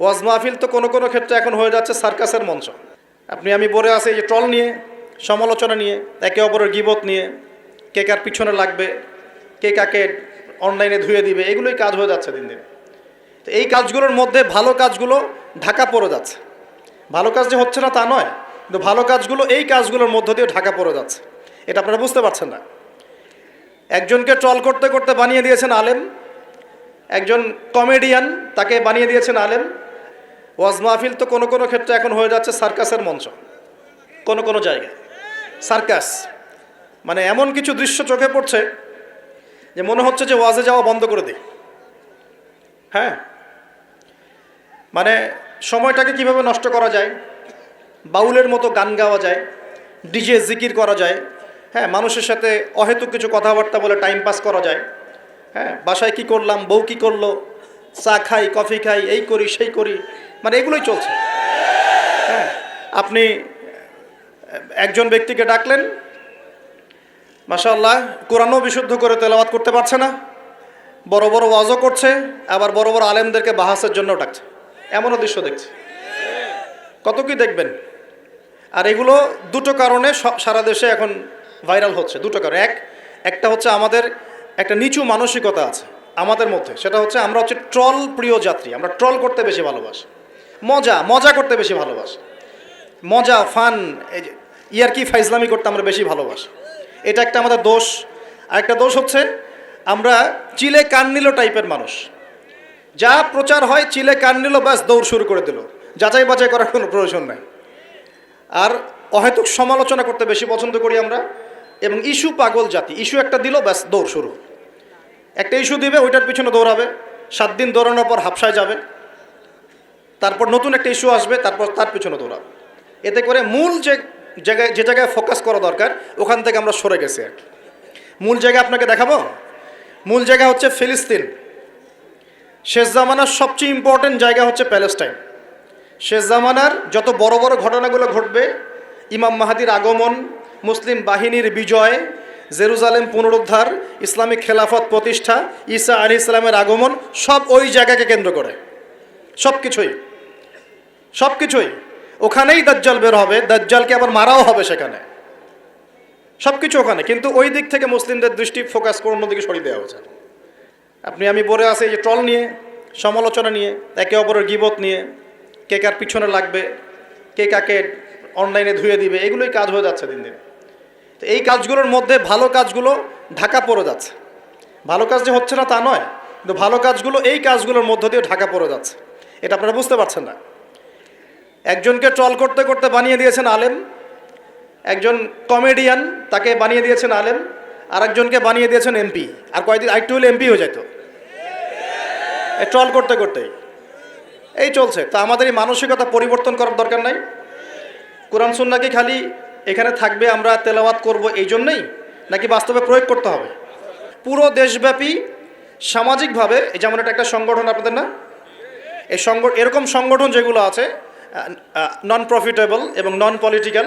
ওয়াজ মাহফিল তো কোনো কোনো ক্ষেত্রে এখন হয়ে যাচ্ছে সার্কাসের মঞ্চ। আপনি আমি বলে এই যে ট্রল নিয়ে, সমালোচনা নিয়ে, একে অপরের গিবত নিয়ে, কে কার পিছনে লাগবে, কে কাকে অনলাইনে ধুয়ে দিবে, এগুলোই কাজ হয়ে যাচ্ছে দিন দিন। তো এই কাজগুলোর মধ্যে ভালো কাজগুলো ঢাকা পড়ে যাচ্ছে। ভালো কাজ যে হচ্ছে না তা নয়, কিন্তু ভালো কাজগুলো এই কাজগুলোর মধ্য দিয়ে ঢাকা পড়ে যাচ্ছে। এটা আপনারা বুঝতে পারছেন না। একজনকে ট্রল করতে করতে বানিয়ে দিয়েছেন আলেম, একজন কমেডিয়ান তাকে বানিয়ে দিয়েছেন আলেম ওয়াজ মাহফিল তো কোনো কোনো ক্ষেত্রে এখন হয়ে যাচ্ছে সার্কাসের মঞ্চ। কোনো কোনো জায়গায়। সার্কাস। মানে এমন কিছু দৃশ্য চোখে পড়ছে যে মনে হচ্ছে যে ওয়াজে যাওয়া বন্ধ করে দিই। হ্যাঁ? মানে সময়টাকে কীভাবে নষ্ট করা যায়? বাউলের মতো গান গাওয়া যায়? ডিজে জিকির করা যায়? হ্যাঁ মানুষের সাথে অহেতুক কিছু কথাবার্তা বলে টাইম পাস করা যায়? হ্যাঁ বাসায় কি করলাম, বউ কি করল? চা খাই, কফি খাই, এই করি, সেই করি। মানে এগুলোই চলছে। হ্যাঁ আপনি একজন ব্যক্তিকে ডাকলেন, মাশাআল্লাহ, কোরআনও বিশুদ্ধ করে তেলাওয়াত করতে পারছে না, বড় বড় ওয়াজও করছে, আবার বড় বড় আলেমদেরকে বাহাসের জন্য ডাকছে। এমনও দৃশ্য দেখছে। কত কি দেখবেন? আর এগুলো দুটো কারণে সারা দেশে এখন ভাইরাল হচ্ছে, দুটো কারণ। এক, একটা হচ্ছে আমাদের একটা নিচু মানসিকতা আছে আমাদের মধ্যে, সেটা হচ্ছে আমরা হচ্ছে ট্রল প্রিয় যাত্রী, আমরা ট্রল করতে বেশি ভালোবাসি। মজা মজা করতে বেশি ভালোবাসি। মজা, ফান ইয়ারকি ফাইজলামি করতে আমরা বেশি ভালোবাসি। এটা একটা আমাদের দোষ। আর একটা দোষ হচ্ছে, আমরা চিলে কান নিল টাইপের মানুষ। যা প্রচার হয়, চিলে কান নিল, ব্যাস, দৌড় শুরু করে দিল। যাচাই বাছাই করার কোনো প্রয়োজন নাই। আর অহেতুক সমালোচনা করতে বেশি পছন্দ করি আমরা, এবং ইস্যু পাগল জাতি। ইস্যু একটা দিল, ব্যাস, দৌড় শুরু। একটা ইস্যু দিবে, ওইটার পিছনে দৌড়াবে। সাত দিন দৌড়ানোর পর হাফসায় যাবে। তারপর নতুন একটা ইস্যু আসবে, তারপর তার পিছনে দৌড়াবে। এতে করে মূল যে জায়গায় যে জায়গায় ফোকাস করা দরকার, ওখান থেকে আমরা সরে গেছি আর কি। মূল জায়গা আপনাকে দেখাবো? মূল জায়গা হচ্ছে ফিলিস্তিন। শেষ জামানার সবচেয়ে ইম্পর্টেন্ট জায়গা হচ্ছে প্যালেস্টাইন। শেষ জামানার যত বড় বড় ঘটনাগুলো ঘটবে, ইমাম মাহাদির আগমন, মুসলিম বাহিনীর বিজয়, জেরুজালেম পুনরুদ্ধার, ইসলামিক খেলাফত প্রতিষ্ঠা, ঈসা আলী ইসলামের আগমন, সব ওই জায়গাকে কেন্দ্র করে। সব কিছুই সব কিছুই ওখানেই দাজ্জাল বের হবে, দাজ্জালকে আবার মারাও হবে সেখানে। সব কিছু ওখানে, কিন্তু ওই দিক থেকে মুসলিমদের দৃষ্টি ফোকাস করে অন্যদিকে সরিয়ে দেওয়া হচ্ছে আপনি, আমি বলে আছি যে ট্রল নিয়ে, সমালোচনা নিয়ে, একে অপরের গিবত নিয়ে, কে কার পিছনে লাগবে, কে কাকে অনলাইনে ধুয়ে দিবে, এগুলোই কাজ হয়ে যাচ্ছে দিন দিন। তো এই কাজগুলোর মধ্যে ভালো কাজগুলো ঢাকা পড়ে যাচ্ছে। ভালো কাজ যে হচ্ছে না তা নয়, কিন্তু ভালো কাজগুলো এই কাজগুলোর মধ্য দিয়ে ঢাকা পড়ে যাচ্ছে। এটা আপনারা বুঝতে পারছেন না। একজনকে ট্রল করতে করতে বানিয়ে দিয়েছেন আলেম, একজন কমেডিয়ান তাকে বানিয়ে দিয়েছেন আলেম আর একজনকে বানিয়ে দিয়েছেন এমপি। আর কয়েকদিন আরেকটু হলে এমপি হয়ে যেত ট্রল করতে করতেই এই চলছে। তা আমাদের এই মানসিকতা পরিবর্তন করার দরকার নাই। কোরআন সুন্না কি খালি এখানে থাকবে, আমরা তেলাওয়াত করব এই জন্যই, নাকি বাস্তবে প্রয়োগ করতে হবে? পুরো দেশব্যাপী সামাজিকভাবে যেমন এটা একটা সংগঠন আপনাদের না এই সংগঠন এরকম সংগঠন যেগুলো আছে নন প্রফিটেবল এবং non political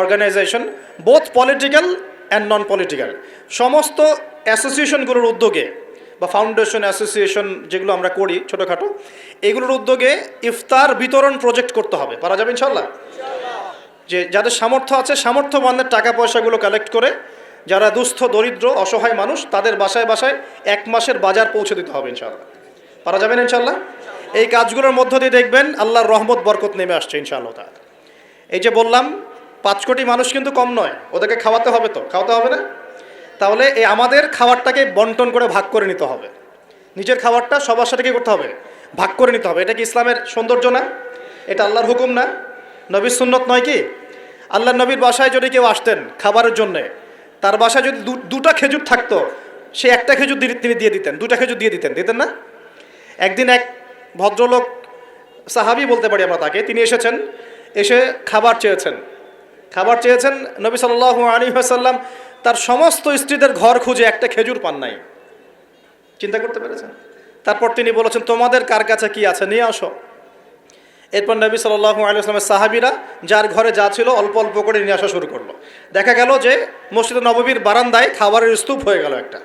organisation both political and non political সমস্ত অ্যাসোসিয়েশনগুলোর উদ্যোগে বা ফাউন্ডেশন অ্যাসোসিয়েশন যেগুলো আমরা করি ছোটোখাটো, এগুলোর উদ্যোগে ইফতার বিতরণ প্রজেক্ট করতে হবে। পারা যাবে ইনশাল্লাহ যে যাদের সামর্থ্য আছে, সামর্থ্যবানদের টাকা পয়সাগুলো কালেক্ট করে, যারা দুস্থ, দরিদ্র, অসহায় মানুষ, তাদের বাসায় বাসায় এক মাসের বাজার পৌঁছে দিতে হবে ইনশাল্লাহ পারা যাবেন ইনশাল্লাহ এই কাজগুলোর মধ্য দিয়ে দেখবেন আল্লাহর রহমত, বরকত নেমে আসছে ইনশাআল্লাহ এই যে বললাম, পাঁচ কোটি মানুষ কিন্তু কম নয়, ওদেরকে খাওয়াতে হবে তো, খাওয়াতে হবে না? তাহলে এই আমাদের খাবারটাকে বন্টন করে ভাগ করে নিতে হবে। নিজের খাবারটা সবার সাথে কী করতে হবে? ভাগ করে নিতে হবে। এটা কি ইসলামের সৌন্দর্য না? এটা আল্লাহর হুকুম না? নবীর সুন্নত নয় কি? আল্লাহ নবীর বাসায় যদি কেউ আসতেন খাবারের জন্যে, তার বাসায় যদি দুটা খেজুর থাকতো, সে একটা খেজুর তিনি দিয়ে দিতেন, দুটা খেজুর দিয়ে দিতেন দিতেন না? একদিন এক ভদ্রলোক সাহাবি বলতে পারি আমরা তাকে, তিনি এসেছেন, এসে খাবার চেয়েছেন। খাবার চেয়েছেন, নবী সাল্লাহ আলী সাল্লাম তার সমস্ত স্ত্রীদের ঘর খুঁজে একটা খেজুর পান নাই। চিন্তা করতে পেরেছেন? তারপর তিনি বলেছেন, তোমাদের কার কাছে কি আছে? নিয়ে আসো। এরপর নবী সাল্লাহ আলিয়াস্লামের সাহাবিরা যার ঘরে যা ছিল অল্প অল্প করে নিয়ে আসা শুরু করল। দেখা গেল যে মসজিদ নববীর বারান্দায় খাবারের স্তূপ হয়ে গেল একটা।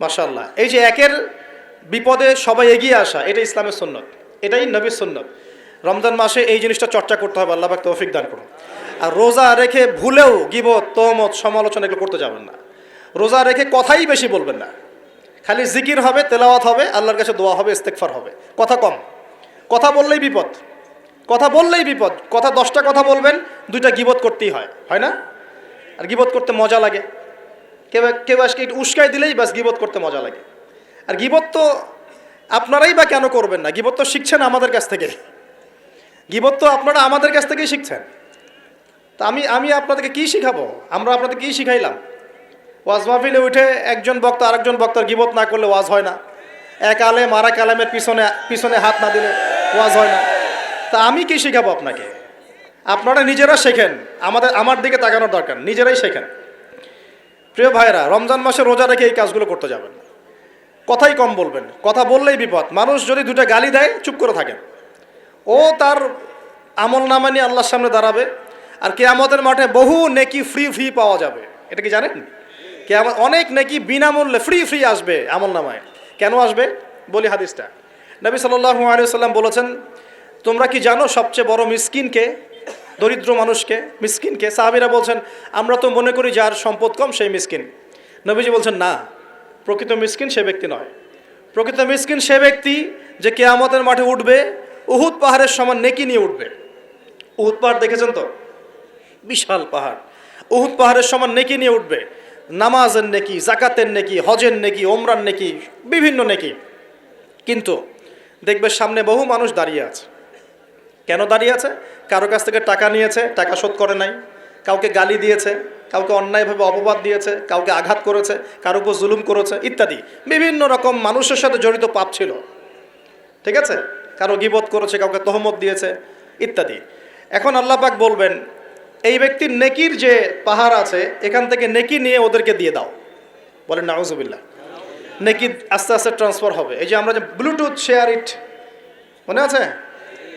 মাশাল্লাহ এই যে একের বিপদে সবাই এগিয়ে আসা, এটা ইসলামের সুন্নত। এটাই নবীর সুন্নত। রমজান মাসে এই জিনিসটা চর্চা করতে হবে, আল্লাহ পাক তৌফিক দান করুন। আর রোজা রেখে ভুলেও গিবত তহমত সমালোচনা এগুলো করতে যাবেন না। রোজা রেখে কথাই বেশি বলবেন না। খালি জিকির হবে, তেলাওয়াত হবে, আল্লাহর কাছে দোয়া হবে ইস্তেকফার হবে। কথা কম। কথা বললেই বিপদ। কথা বললেই বিপদ। কথা দশটা কথা বলবেন, দুইটা গিবত করতেই হয়। হয় না? আর গিবত করতে মজা লাগে। কেউ কেউ আজকে উস্কাই দিলেই ব্যাস গিবত করতে মজা লাগে। আর গিবত তো আপনারাই বা কেন করবেন না? গিবত তো শিখছেন আমাদের কাছ থেকে। গিবত তো আপনারা আমাদের কাছ থেকেই শিখছেন। তা আমি আমি আপনাদেরকে কী শিখাবো? আমরা আপনাদের কী শিখাইলাম? ওয়াজ মাহফিলে উঠে একজন বক্তা আরেকজন বক্তার গিবত না করলে ওয়াজ হয় না। এক আলেম আর এক আলেমের পিছনে পিছনে হাত না দিলে ওয়াজ হয় না। তা আমি কি শিখাবো আপনাকে? আপনারা নিজেরা শেখেন। আমাদের, আমার দিকে তাকানোর দরকার। নিজেরাই শেখেন। প্রিয় ভাইরা রমজান মাসে রোজা রেখে এই কাজগুলো করতে যাবেন। কথাই কম বলবেন কথা বললেই বিপদ। মানুষ যদি দুটো গালি দেয়, চুপ করে থাকেন। ও তার আমল নামা নিয়ে আল্লাহর সামনে দাঁড়াবে, আর কেয়ামতের মাঠে বহু নেকি ফ্রি ফ্রি পাওয়া যাবে। এটা কি জানেন? কেয়ামত অনেক নেকি বিনামূল্যে ফ্রি ফ্রি আসবে আমল নামায়। কেন আসবে? বলি হাদিসটা। নবী সাল্লাল্লাহু আলাইহি সাল্লাম বলেছেন, তোমরা কি জানো সবচেয়ে বড় মিসকিনকে দরিদ্র মানুষকে মিসকিনকে সাহাবিরা বলছেন, আমরা তো মনে করি যার সম্পদ কম, সেই মিসকিন। নবীজি বলছেন, না। প্রকৃত মিসকিন সে ব্যক্তি নয়। প্রকৃত মিসকিন সে ব্যক্তি যে কেয়ামতের মাঠে উঠবে, উহুদ পাহাড়ের সমান নেকি নিয়ে উঠবে। উহুদ পাহাড় দেখেছেন তো? বিশাল পাহাড়। উহুদ পাহাড়ের সমান নেকি নিয়ে উঠবে। নামাজের নেকি, জাকাতের নেকি, হজের নেকি ওমরান নেকি, বিভিন্ন নেকি। কিন্তু দেখবে সামনে বহু মানুষ দাঁড়িয়ে আছে। কেন দাঁড়িয়ে আছে? কারও কাছ থেকে টাকা নিয়েছে, টাকা শোধ করে নাই। কাউকে গালি দিয়েছে কাউকে অন্যায়ভাবে অপবাদ দিয়েছে, কাউকে আঘাত করেছে, কারও উপর জুলুম করেছে, ইত্যাদি। বিভিন্ন রকম মানুষের সাথে জড়িত পাপ ছিল। ঠিক আছে? কারও গিবত করেছে, কাউকে তহমত দিয়েছে, ইত্যাদি। এখন আল্লাহ পাক বলবেন, এই ব্যক্তির নেকির যে পাহাড় আছে, এখান থেকে নেকি নিয়ে ওদেরকে দিয়ে দাও। বলেন, নাউজুবিল্লাহ। নেকি আস্তে আস্তে ট্রান্সফার হবে। এই যে আমরা যে ব্লুটুথ শেয়ার ইট মনে আছে?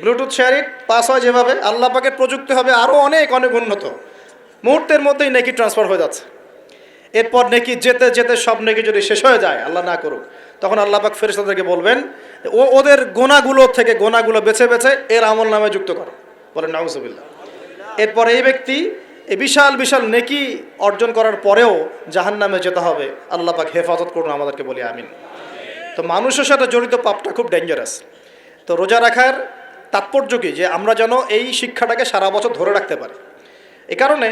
ব্লুটুথ শেয়ার ইট পাস হয় যেভাবে, আল্লাহ পাকের প্রযুক্তি হবে আরও অনেক অনেক উন্নত। মুহূর্তের মধ্যেই নেকি ট্রান্সফার হয়ে যাচ্ছে। এরপর নেকি যেতে যেতে সব নেকি যদি শেষ হয়ে যায়, আল্লাহ না করুক, তখন আল্লাহ পাক ফেরেশতাদেরকে বলবেন, ও ওদের গোনাগুলো থেকে গোনাগুলো বেছে বেছে এর আমল নামে যুক্ত করো। বলেন নাউজুবিল্লাহ এরপর এই ব্যক্তি এই বিশাল বিশাল নেকি অর্জন করার পরেও জাহান নামে যেতে হবে। আল্লাহ পাক হেফাজত করুন, আমাদেরকে বলি, আমিন। তো মানুষের সাথে জড়িত পাপটা খুব ডেঞ্জারাস তো রোজা রাখার তাৎপর্য কি? যে আমরা যেন এই শিক্ষাটাকে সারা বছর ধরে রাখতে পারি। এ কারণে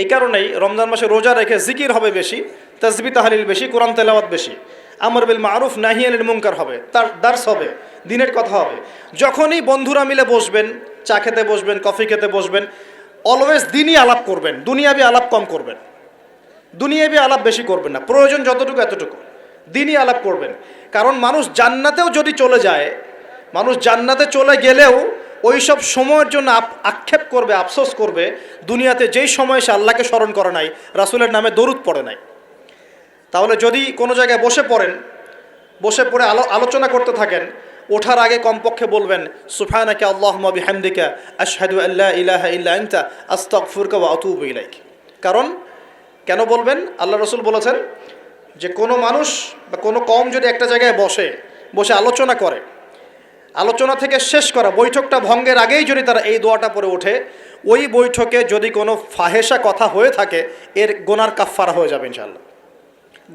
এই কারণেই রমজান মাসে রোজা রেখে জিকির হবে বেশি তসবি তাহালিল বেশি, কোরআন তেলাওয়াত বেশি। আমর বিল মারুফ নাহিয়ানিল মুনকার হবে, তার দার্স হবে, দিনের কথা হবে। যখনই বন্ধুরা মিলে বসবেন, চা খেতে বসবেন, কফি খেতে বসবেন অলওয়েজ দিনই আলাপ করবেন, দুনিয়াবি আলাপ কম করবেন। দুনিয়াবি আলাপ বেশি করবেন না, প্রয়োজন যতটুকু এতটুকু। দিনই আলাপ করবেন। কারণ মানুষ জান্নাতেও যদি চলে যায়, মানুষ জান্নাতে চলে গেলেও ওই সব সময়ের জন্য আক্ষেপ করবে, আফসোস করবে, দুনিয়াতে যেই সময় সে আল্লাহকে স্মরণ করে নাই, রাসুলের নামে দরুদ পড়ে নাই। তাহলে যদি কোনো জায়গায় বসে পড়েন, বসে পড়ে আলো আলোচনা করতে থাকেন, ওঠার আগে কমপক্ষে বলবেন সুফানাকে আল্লাহ মবি হামদিকা আশহাদু আল্লাহ ইলাহা ইল্লা আনতা, আস্তাগফিরুকা ওয়া আতুবু ইলাইক। কারণ কেন বলবেন? আল্লাহ রসুল বলেছেন যে, কোনো মানুষ বা কোনো কম যদি একটা জায়গায় বসে বসে আলোচনা করে আলোচনা থেকে শেষ করা বৈঠকটা ভঙ্গের আগেই যদি তারা এই দোয়াটা পরে ওঠে, ওই বৈঠকে যদি কোনো ফাহেসা কথা হয়ে থাকে, এর গোনার কাফফারা হয়ে যাবে ইনশাল্লাহ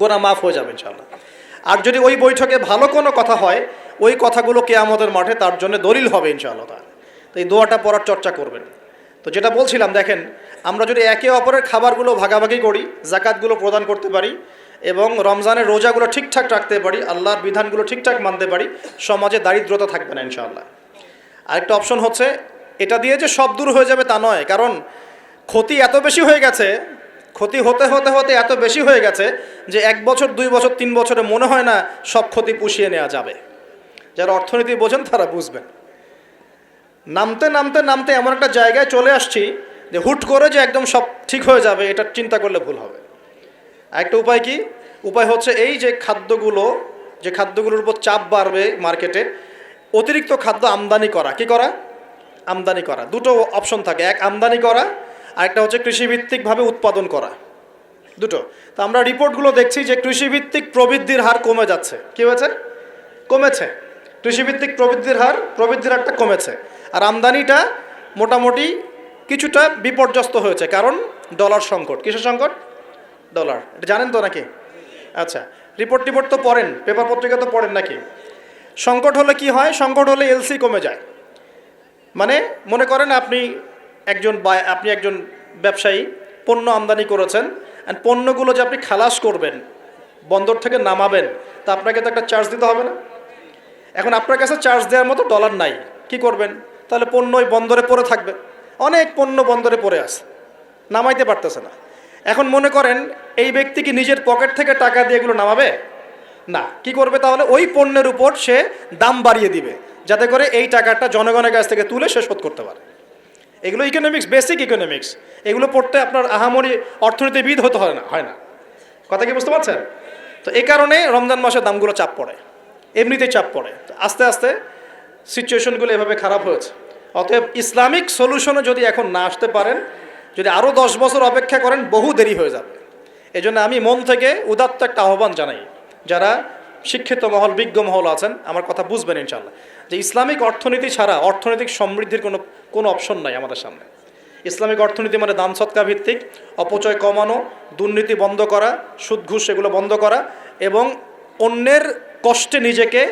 গোনা মাফ হয়ে যাবে ইনশাল্লাহ আর যদি ওই বৈঠকে ভালো কোনো কথা হয়, ওই কথাগুলো কেয়ামতের মাঠে তার জন্য দলিল হবে ইনশাআল্লাহ তাহলে তো এই দোয়াটা পড়ার চর্চা করবেন। তো যেটা বলছিলাম, দেখেন, আমরা যদি একে অপরের খাবারগুলো ভাগাভাগি করি, জাকাতগুলো প্রদান করতে পারি এবং রমজানের রোজাগুলো ঠিকঠাক রাখতে পারি, আল্লাহর বিধানগুলো ঠিকঠাক মানতে পারি, সমাজে দারিদ্রতা থাকবে না, ইনশাআল্লাহ। আরেকটা অপশন হচ্ছে, এটা দিয়ে যে সব দূর হয়ে যাবে তা নয়, কারণ ক্ষতি এত বেশি হয়ে গেছে, ক্ষতি হতে হতে হতে এত বেশি হয়ে গেছে যে এক বছর, দুই বছর, তিন বছরে মনে হয় না সব ক্ষতি পুষিয়ে নেওয়া যাবে। যারা অর্থনীতি বোঝেন তারা বুঝবেন। নামতে নামতে নামতে এমন একটা জায়গায় চলে আসছি যে হুট করে যে একদম সব ঠিক হয়ে যাবে, এটা চিন্তা করলে ভুল হবে। আরেকটা উপায় কি? উপায় হচ্ছে এই যে খাদ্যগুলো, যে খাদ্যগুলোর উপর চাপ বাড়বে মার্কেটে, অতিরিক্ত খাদ্য আমদানি করা। কি করা? আমদানি করা। দুটো অপশন থাকে। এক, আমদানি করা, আরেকটা হচ্ছে কৃষিভিত্তিকভাবে উৎপাদন করা। দুটো। তো আমরা রিপোর্টগুলো দেখছি যে কৃষিভিত্তিক প্রবৃদ্ধির হার কমে যাচ্ছে। কি হয়েছে? কমেছে। কৃষিভিত্তিক প্রবৃদ্ধির হার, প্রবৃদ্ধির হারটা কমেছে। আর আমদানিটা মোটামুটি কিছুটা বিপর্যস্ত হয়েছে। কারণ ডলার সংকট। কিসের সংকট? ডলার এটা জানেন তো নাকি? আচ্ছা রিপোর্ট টিপোর্ট তো পড়েন পেপার পত্রিকা তো পড়েন নাকি? সংকট হলে কি হয়? সংকট হলে এলসি কমে যায়। মানে মনে করেন আপনি একজন আপনি একজন ব্যবসায়ী, পণ্য আমদানি করেছেন অ্যান্ড পণ্যগুলো যে আপনি খালাস করবেন, বন্দর থেকে নামাবেন, তা আপনাকে তো একটা চার্জ দিতে হবে না। এখন আপনার কাছে চার্জ দেওয়ার মতো ডলার নাই, কি করবেন? তাহলে পণ্য ওই বন্দরে পড়ে থাকবে। অনেক পণ্য বন্দরে পড়ে আছে। নামাইতে পারতেছে না। এখন মনে করেন এই ব্যক্তি কি নিজের পকেট থেকে টাকা দিয়ে এগুলো নামাবে? না। কি করবে তাহলে? ওই পণ্যের উপর সে দাম বাড়িয়ে দিবে, যাতে করে এই টাকাটা জনগণের কাছ থেকে তুলে সে শোধ করতে পারে। এগুলো ইকোনমিক্স বেসিক ইকোনমিক্স এগুলো পড়তে আপনার আহামরি অর্থনীতিবিদ হতে হয় না হয় না। কথা কি বুঝতে পারছেন? তো এই কারণে রমজান মাসে দামগুলো চাপ পড়ে। এমনিতেই চাপ পড়ে। আস্তে আস্তে সিচুয়েশনগুলো এভাবে খারাপ হয়েছে। অতএব ইসলামিক সলিউশনে যদি এখন না আসতে পারেন যদি আরও দশ বছর অপেক্ষা করেন, বহু দেরি হয়ে যাবে। এই জন্য আমি মন থেকে উদাত্ত একটা আহ্বান জানাই, যারা শিক্ষিত মহল, বিজ্ঞ মহল আছেন, আমার কথা বুঝবেন ইনশাল্লাহ যে ইসলামিক অর্থনীতি ছাড়া অর্থনৈতিক সমৃদ্ধির কোনো কোনো অপশন নাই আমাদের সামনে। ইসলামিক অর্থনীতি মানে দান সৎকা ভিত্তিক, অপচয় কমানো, দুর্নীতি বন্ধ করা সুদ ঘুষ এগুলো বন্ধ করা এবং অন্যের কষ্টে নিজেকে,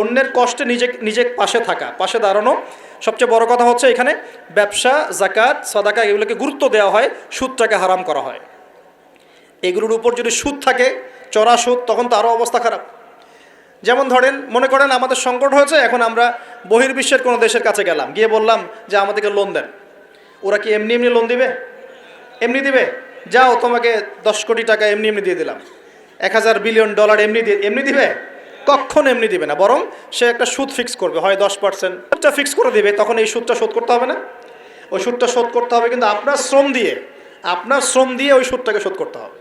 অন্যের কষ্টে নিজে নিজে পাশে থাকা, পাশে দাঁড়ানো সবচেয়ে বড় কথা হচ্ছে এখানে ব্যবসা জাকাত সাদাকা এগুলোকে গুরুত্ব দেওয়া হয়, সুদটাকে হারাম করা হয়। এগুলোর উপর যদি সুদ থাকে, চড়া সুদ, তখন তো আরও অবস্থা খারাপ। যেমন ধরেন, মনে করেন আমাদের সংকট হয়েছে, এখন আমরা বহির্বিশ্বের কোনো দেশের কাছে গেলাম। গিয়ে বললাম যে আমাদেরকে লোন দেন। ওরা কি এমনি এমনি লোন দিবে? এমনি দিবে? যাও, তোমাকে দশ কোটি টাকা এমনি এমনি দিয়ে দিলাম। এক হাজার বিলিয়ন ডলার এমনি দিয়ে এমনি দিবে? কখন এমনি দিবে না, বরং সে একটা সুদ ফিক্স করবে, হয় দশ পার্সেন্ট সুদটা ফিক্স করে দিবে, তখন এই সুদটা শোধ করতে হবে না? ওই সুদটা শোধ করতে হবে, কিন্তু আপনার শ্রম দিয়ে, আপনার শ্রম দিয়ে ওই সুদটাকে শোধ করতে হবে।